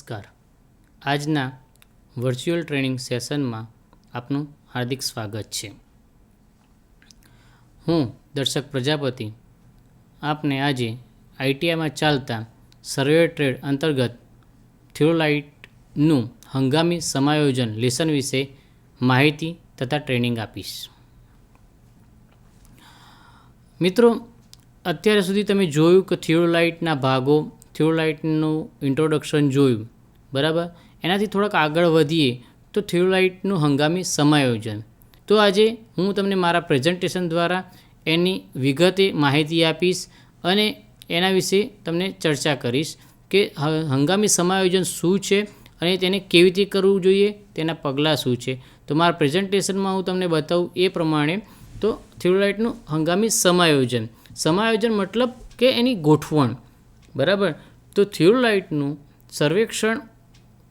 નમસ્કાર. આજના virtual training સેશનમાં આપનું હાર્દિક સ્વાગત છે. હું દર્શક પ્રજાપતિ આપને આજે આઈટીઆઈમાં ચાલતા સર્વે ટ્રેડ અંતર્ગત થ્યુરોલાઇટનું હંગામી સમાયોજન લેસન વિશે માહિતી તથા ટ્રેનિંગ આપીશ. મિત્રો, અત્યાર સુધી તમે જોયું કે થિયોલાઇટના ભાગો થિયોલાઇટનું ઇન્ટ્રોડક્શન જોયું, બરાબર? એનાથી થોડાક આગળ વધીએ તો થિયોલાઇટનું હંગામી સમાયોજન. તો આજે હું તમને મારા પ્રેઝન્ટેશન દ્વારા એની વિગતે માહિતી આપીશ અને એના વિશે તમને ચર્ચા કરીશ કે હંગામી સમાયોજન શું છે અને તેને કેવી રીતે કરવું જોઈએ, તેના પગલાં શું છે. તો મારા પ્રેઝન્ટેશનમાં હું તમને બતાવું એ પ્રમાણે તો થિયોલાઇટનું હંગામી સમાયોજન. સમાયોજન મતલબ કે એની ગોઠવણ, બરાબર? તો થિયોલાઇટનું સર્વેક્ષણ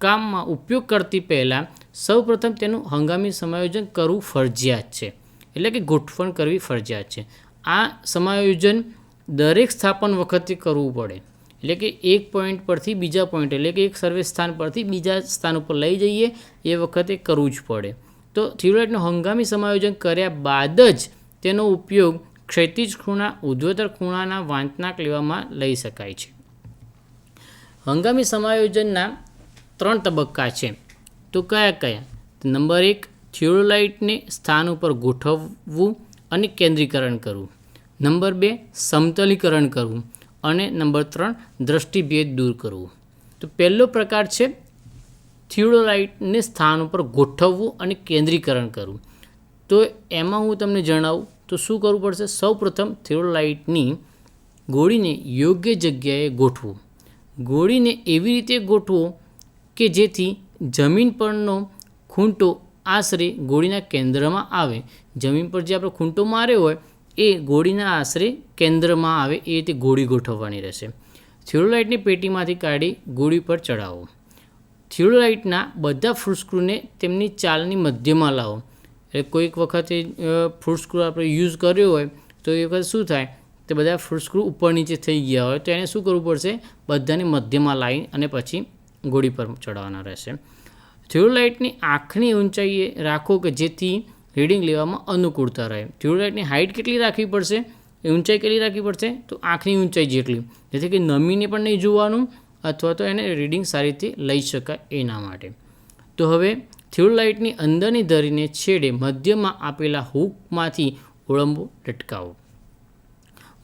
કામમાં ઉપયોગ કરતી પહેલાં સૌપ્રથમ તેનું હંગામી સમાયોજન કરવું ફરજિયાત છે. એટલે કે ગોઠવણ કરવી ફરજિયાત છે. આ સમાયોજન દરેક સ્થાપન વખતે કરવું પડે. એટલે કે એક પોઈન્ટ પરથી બીજા પોઈન્ટ, એટલે કે એક સર્વે સ્થાન પરથી બીજા સ્થાન ઉપર લઈ જઈએ, એ વખતે કરવું જ પડે. તો થિયોલાઇટનું હંગામી સમાયોજન કર્યા બાદ જ તેનો ઉપયોગ ક્ષૈતિજ ખૂણા ઉદ્વતર ખૂણાના વાંચનાક લેવામાં લઈ શકાય છે. હંગામી સમાયોજનના ત્રણ તબક્કા છે. તો કયા કયા? નંબર એક થિયોલાઇટને સ્થાન ઉપર ગોઠવવું અને કેન્દ્રીકરણ કરવું. નંબર બે, સમતલીકરણ કરવું. અને નંબર ત્રણ, દ્રષ્ટિભેદ દૂર કરવું. તો પહેલો પ્રકાર છે થિયોલાઇટને સ્થાન ઉપર ગોઠવવું અને કેન્દ્રીકરણ કરવું. તો એમાં હું તમને જણાવું, તો શું કરવું પડશે? સૌપ્રથમ થિયોલાઇટની ગોળીને યોગ્ય જગ્યાએ ગોઠવું ગોળીને એવી રીતે ગોઠવો કે જેથી જમીન પરનો ખૂંટો આશરે ગોળીના કેન્દ્રમાં આવે. જમીન પર જે આપણે ખૂંટો માર્યો હોય, એ ગોળીના આશરે કેન્દ્રમાં આવે એ રીતે ગોળી ગોઠવવાની રહેશે. થિયોલાઇટની પેટીમાંથી કાઢી ગોળી પર ચડાવો થિયોલાઇટના બધા ફ્રૂટસ્ક્રૂને તેમની ચાલની મધ્યમાં લાવો. એટલે કોઈક વખતે ફ્રૂટસ્ક્રૂ આપણે યુઝ કર્યો હોય, તો એ વખત શું થાય? તે બધા ફ્રૂટ સ્ક્રૂ ઉપર નીચે થઈ ગયા હોય તો એને શું કરવું પડશે? બધાને મધ્યમાં લાવી અને પછી ગોળી પર ચડાવવાના રહેશે. થ્યુરોલાઇટની આંખની ઊંચાઈએ રાખો કે જેથી રીડિંગ લેવામાં અનુકૂળતા રહે. થ્યુરોલાઇટની હાઇટ કેટલી રાખવી પડશે? એ ઊંચાઈ કેટલી રાખવી પડશે? તો આંખની ઊંચાઈ જેટલી. જેથી કે નમીને પણ નહીં જોવાનું અથવા તો એને રીડિંગ સારી રીતે લઈ શકાય એના માટે. તો હવે થ્યુરોલાઇટની અંદરની ધરીને છેડે મધ્યમાં આપેલા હૂકમાંથી ઓળંબો લટકાવો.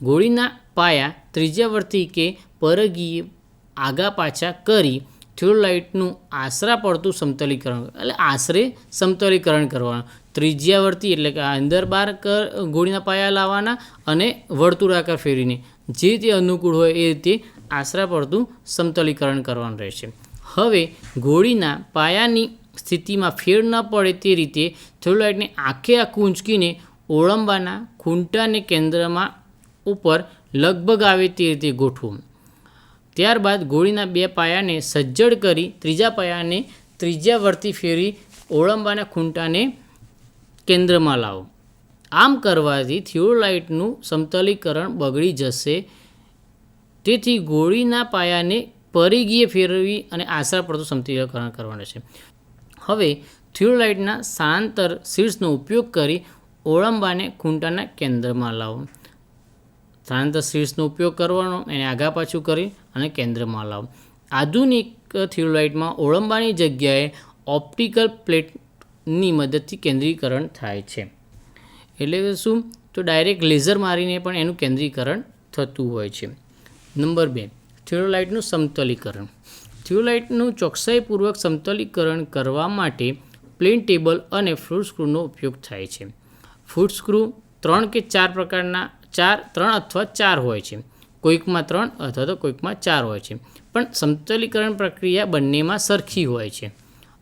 ગોળીના પાયા ત્રિજ્યાવર્તી કે પરગીય આગા પાછા કરી થ્યોલાઇટનું આશરા પડતું સમતલીકરણ, એટલે આશરે સમતલીકરણ કરવાનું. ત્રિજ્યાવર્તી એટલે કે અંદર બહાર કર ગોળીના પાયા લાવવાના અને વર્તુળાકાર ફેરીને. જે તે અનુકૂળ હોય એ રીતે આશરા પડતું સમતલીકરણ કરવાનું રહેશે. હવે ગોળીના પાયાની સ્થિતિમાં ફેર ન પડે તે રીતે થ્યોલાઇટને આખે આખું ઊંચકીને ઓળંબાના ખૂંટાને કેન્દ્રમાં ઉપર લગભગ આવે તે રીતે ગોઠવું. ત્યારબાદ ગોળીના બે પાયાને સજ્જડ કરી ત્રીજા પાયાને ત્રીજા વર્તી ફેરી ઓળંબાના ખૂંટાને કેન્દ્રમાં લાવો. આમ કરવાથી થિયોલાઇટનું સમતલીકરણ બગડી જશે. તેથી ગોળીના પાયાને પરિઘીય ફેરવી અને આશરા પડતું સમતલીકરણ કરવાનું છે. હવે થિયોલાઇટના સ્થાનાંતર શીર્ષનો ઉપયોગ કરી ઓળંબાને ખૂંટાના કેન્દ્રમાં લાવો. સ્થાનાંતર શીર્ષનો ઉપયોગ કરવાનો, એને આગા પાછું કરી અને કેન્દ્રમાં લાવો. આધુનિક થિયોલાઇટમાં ઓળંબાની જગ્યાએ ઓપ્ટિકલ પ્લેટની મદદથી કેન્દ્રીકરણ થાય છે. એટલે શું? તો ડાયરેક્ટ લેઝર મારીને પણ એનું કેન્દ્રીકરણ થતું હોય છે. નંબર બે, થિયોલાઇટનું સમતલીકરણ. થિયોલાઇટનું ચોકસાઈપૂર્વક સમતલીકરણ કરવા માટે પ્લેન ટેબલ અને ફ્રૂટ સ્ક્રૂનો ઉપયોગ થાય છે. ફૂટ સ્ક્રૂ ત્રણ કે ચાર પ્રકારના ચાર, ત્રણ અથવા ચાર હોય છે. કોઈકમાં ત્રણ અથવા તો કોઈકમાં ચાર હોય છે. પણ સમતલીકરણ પ્રક્રિયા બંનેમાં સરખી હોય છે.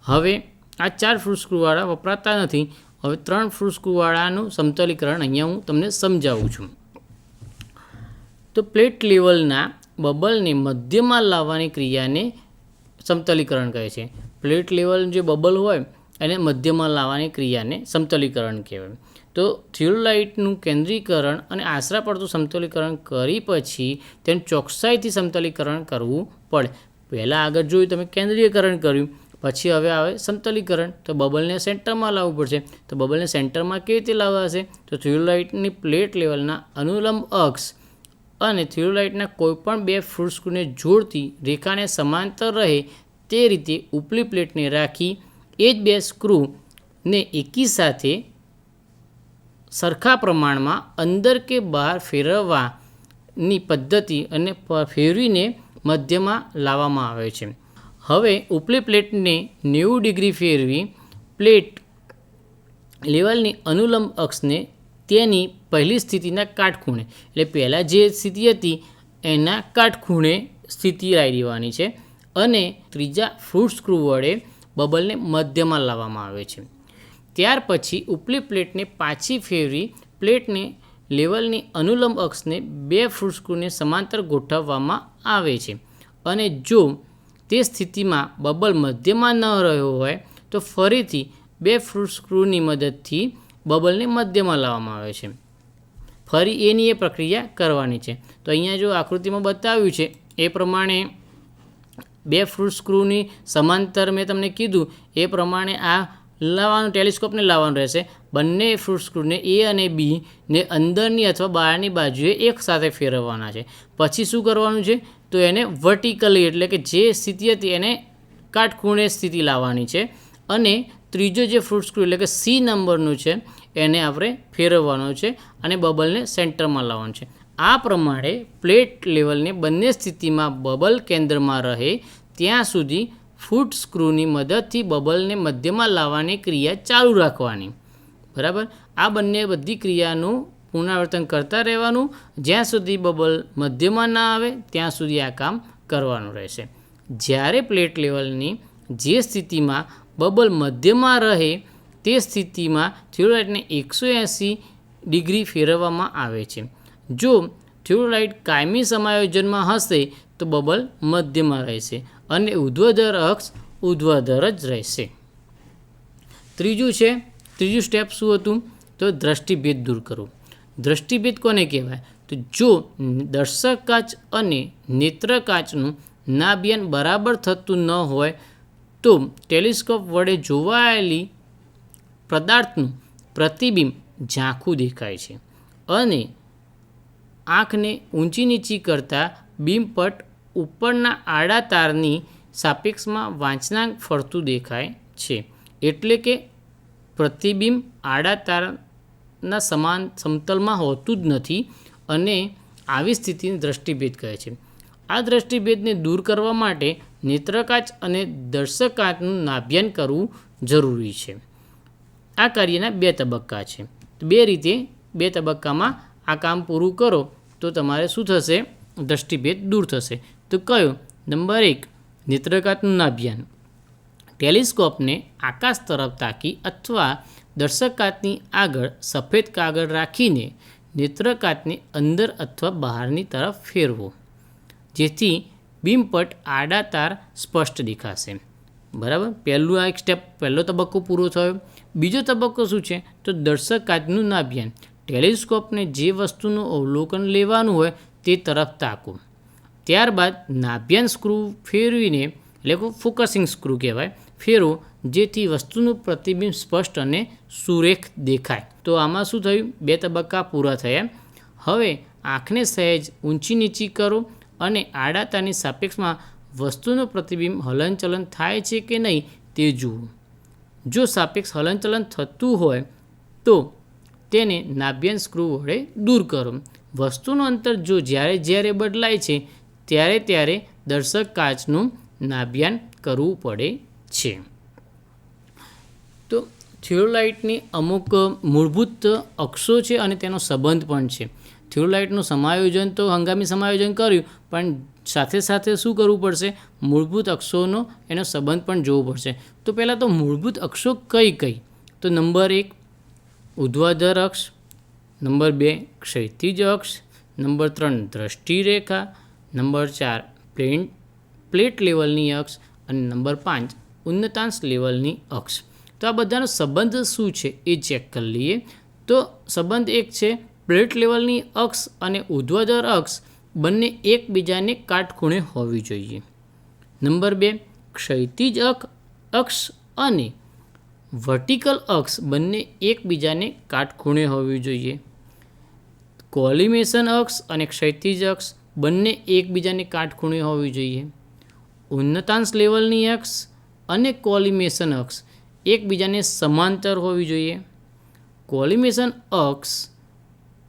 હવે આ ચાર ફ્રૂટ સ્ક્રૂવાળા વપરાતા નથી. હવે ત્રણ ફ્રૂટ સ્ક્રૂવાળાનું સમતલીકરણ અહીંયા હું તમને સમજાવું છું. તો પ્લેટ લેવલના બબલને મધ્યમાં લાવવાની ક્રિયાને સમતલીકરણ કહે છે. પ્લેટ લેવલ જે બબલ હોય, એને મધ્યમાં લાવવાની ક્રિયાને સમતલીકરણ કહેવાય. તો થ્યુલાઇટનું કેન્દ્રીકરણ અને આશરા પડતું સમતલીકરણ કરી પછી તેનું ચોકસાઈથી સમતલીકરણ કરવું પડે. પહેલાં આગળ જોયું તમે કેન્દ્રીયકરણ કર્યું, પછી હવે આવે સમતલીકરણ. તો બબલને સેન્ટરમાં લાવવું પડશે. તો બબલને સેન્ટરમાં કેવી રીતે લાવવાશે તો થ્યુલાઇટની પ્લેટ લેવલના અનુલંબ અક્ષ અને થ્યુલાઇટના કોઈપણ બે ફ્રૂટ સ્ક્રૂને જોડતી રેખાને સમાંતર રહે તે રીતે ઉપલી પ્લેટને રાખી એ જ બે સ્ક્રૂને એકી સાથે સરખા પ્રમાણમાં અંદર કે બહાર ફેરવવાની પદ્ધતિ અને ફેરવીને મધ્યમાં લાવવામાં આવે છે. હવે ઉપલી પ્લેટને નેવું ડિગ્રી ફેરવી પ્લેટ લેવલની અનુલંબ અક્ષને તેની પહેલી સ્થિતિના કાટખૂણે, એટલે પહેલાં જે સ્થિતિ હતી એના કાટખૂણે સ્થિતિ લાવી દેવાની છે અને ત્રીજા ફ્રૂટ સ્ક્રૂ વડે બબલને મધ્યમાં લાવવામાં આવે છે. ત્યાર પછી ઉપલી પ્લેટને પાછી ફેરવી પ્લેટને લેવલની અનુલંબ અક્ષને બે ફ્રૂટ સ્ક્રૂને સમાંતર ગોઠવવામાં આવે છે. અને જો તે સ્થિતિમાં બબલ મધ્યમાં ન રહ્યો હોય, તો ફરીથી બે ફ્રૂટ સ્ક્રૂની મદદથી બબલને મધ્યમાં લાવવામાં આવે છે. ફરી એની એ પ્રક્રિયા કરવાની છે. તો અહીંયા જો આકૃતિમાં બતાવ્યું છે, એ પ્રમાણે બે ફ્રૂટ સ્ક્રૂની સમાંતર મેં તમને કીધું, એ પ્રમાણે આ લાવવાનું, ટેલિસ્કોપને લાવવાનું રહેશે. બંને ફ્રૂટ સ્ક્રૂને એ અને બી ને અંદરની અથવા બહારની બાજુએ એક સાથે ફેરવવાના છે. પછી શું કરવાનું છે? તો એને વર્ટિકલી, એટલે કે જે સ્થિતિ હતી એને કાટખૂણે સ્થિતિ લાવવાની છે. અને ત્રીજો જે ફ્રૂટ સ્ક્રૂ, એટલે કે સી નંબરનું છે, એને આપણે ફેરવવાનો છે અને બબલને સેન્ટરમાં લાવવાનું છે. આ પ્રમાણે પ્લેટ લેવલને બંને સ્થિતિમાં બબલ કેન્દ્રમાં રહે ત્યાં સુધી ફૂટ સ્ક્રૂની મદદથી બબલને મધ્યમાં લાવવાની ક્રિયા ચાલુ રાખવાની. બરાબર? આ બંને બધી ક્રિયાનું પુનરાવર્તન કરતા રહેવાનું. જ્યાં સુધી બબલ મધ્યમાં ના આવે, ત્યાં સુધી આ કામ કરવાનું રહેશે. જ્યારે પ્લેટ લેવલની જે સ્થિતિમાં બબલ મધ્યમાં રહે, તે સ્થિતિમાં થ્યોલાઇટને એકસો એંસી ડિગ્રી ફેરવવામાં આવે છે. જો થ્યોલાઇટ કાયમી સમાયોજનમાં હશે, તો બબલ મધ્યમાં રહેશે. અને ઉધ્વધર અક્ષ ઉધ્વધર જ રહેશે. ત્રીજું છે, ત્રીજું સ્ટેપ શું હતું? તો દ્રષ્ટિભેદ દૂર કરવું દ્રષ્ટિભેદ કોને કહેવાય? તો જો દર્શક કાચ અને નેત્ર કાચનું નાભિયાન બરાબર થતું ન હોય, તો ટેલિસ્કોપ વડે જોવાયેલી પદાર્થનું પ્રતિબિંબ ઝાંખું દેખાય છે અને આંખને ઊંચી નીચી કરતાં બીમપટ ઉપરના આડા તારની સાપેક્ષમાં વાંચનાંક ફરતું દેખાય છે. એટલે કે પ્રતિબિંબ આડા તારના સમાન સમતલમાં હોતું જ નથી અને આવી સ્થિતિને દ્રષ્ટિભેદ કહે છે. આ દ્રષ્ટિભેદને દૂર કરવા માટે નેત્રકાચ અને દર્શકાચનું નાભ્યાન કરવું જરૂરી છે. આ કાર્યના બે તબક્કા છે. બે રીતે બે તબક્કામાં આ કામ પૂરું કરો તો તમારે શું થશે? દ્રષ્ટિભેદ દૂર થશે. તો કયો? નંબર એક, નેત્રકાતનું અભિયાન ટેલિસ્કોપને આકાશ તરફ તાકી અથવા દર્શકાતની આગળ સફેદ કાગળ રાખીને નેત્રકાતને અંદર અથવા બહારની તરફ ફેરવો, જેથી બીમપટ આડા તાર સ્પષ્ટ દેખાશે. બરાબર? પહેલું આ એક સ્ટેપ પહેલો તબક્કો પૂરો થયો. બીજો તબક્કો શું છે? તો દર્શક નાભિયાન નાભ્યાન. ટેલિસ્કોપને જે વસ્તુનું અવલોકન લેવાનું હોય તે તરફ તાકો. ત્યારબાદ નાભ્યાન સ્ક્રૂ ફેરવીને, એટલે કે ફોકસિંગ સ્ક્રૂ કહેવાય ફેરવો જેથી વસ્તુનું પ્રતિબિંબ સ્પષ્ટ અને સુરેખ દેખાય. તો આમાં શું થયું? બે તબક્કા પૂરા થયા. હવે આંખને સહેજ ઊંચી નીચી કરો અને આડાતાની સાપેક્ષમાં વસ્તુનું પ્રતિબિંબ હલનચલન થાય છે કે નહીં તે જુઓ. જો સાપેક્ષ હલનચલન થતું હોય, તો તેને નાભ્યાન સ્ક્રૂ વડે દૂર કરો. વસ્તુનું અંતર જો જ્યારે જ્યારે બદલાય છે ત્યારે ત્યારે દર્શક કાચનું નાભ્યાન કરવું પડે છે. તો થ્યુરોલાઇટની અમુક મૂળભૂત અક્ષો છે અને તેનો સંબંધ પણ છે. થિયોલાઇટનું સમાયોજન તો હંગામી સમાયોજન કર્યું, પણ સાથે સાથે શું કરવું પડશે? મૂળભૂત અક્ષોનો એનો સંબંધ પણ જોવો પડશે. તો પહેલાં તો મૂળભૂત અક્ષો કઈ કઈ? તો નંબર એક ઉધ્વાધર અક્ષ, નંબર બે, ક્ષૈતિજ અક્ષ, નંબર ત્રણ, દ્રષ્ટિરેખા નંબર ચાર, પ્લેન, પ્લેટ લેવલની અક્ષ અને નંબર પાંચ, ઉન્નતાંશ લેવલની અક્ષ. તો આ બધાનો સંબંધ શું છે એ ચેક કરી લઈએ. તો સંબંધ એક છે, પ્લેટ લેવલની અક્ષ અને ઉધ્વાધર અક્ષ બંને એકબીજાને કાટખૂણે હોવી જોઈએ. નંબર બે ક્ષૈતિજ અક, અક્ષ અને વર્ટિકલ અક્ષ બંને એકબીજાને કાટખૂણે હોવી જોઈએ. કોલિમેશન અક્ષ અને ક્ષૈતિજ અક્ષ બંને એકબીજાને કાટખૂણે હોવી જોઈએ. ઉન્નતાંશ લેવલની અક્ષ અને કોલિમેશન અક્ષ એકબીજાને સમાંતર હોવી જોઈએ. કોલિમેશન અક્ષ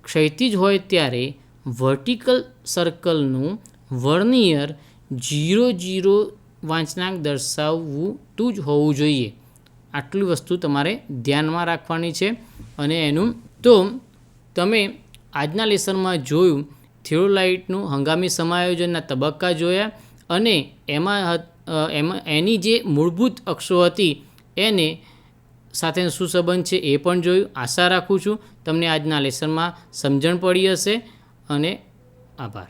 ક્ષૈતિજ હોય ત્યારે વર્ટિકલ સર્કલનું વર્નિયર જીરો જીરો વાંચનાંક દર્શાવવું તું જ હોવું જોઈએ. આટલી વસ્તુ તમારે ધ્યાનમાં રાખવાની છે અને એનું તો તમે આજના લેસનમાં જોયું થિયોલાઇટનું હંગામી સમાયોજનના તબક્કા જોયા અને એમાં એમાં એની જે મૂળભૂત અક્ષો હતી એને સાથે શું સંબંધ છે એ પણ જોયું. આશા રાખું છું તમને આજના લેસનમાં સમજણ પડી હશે અને આભાર.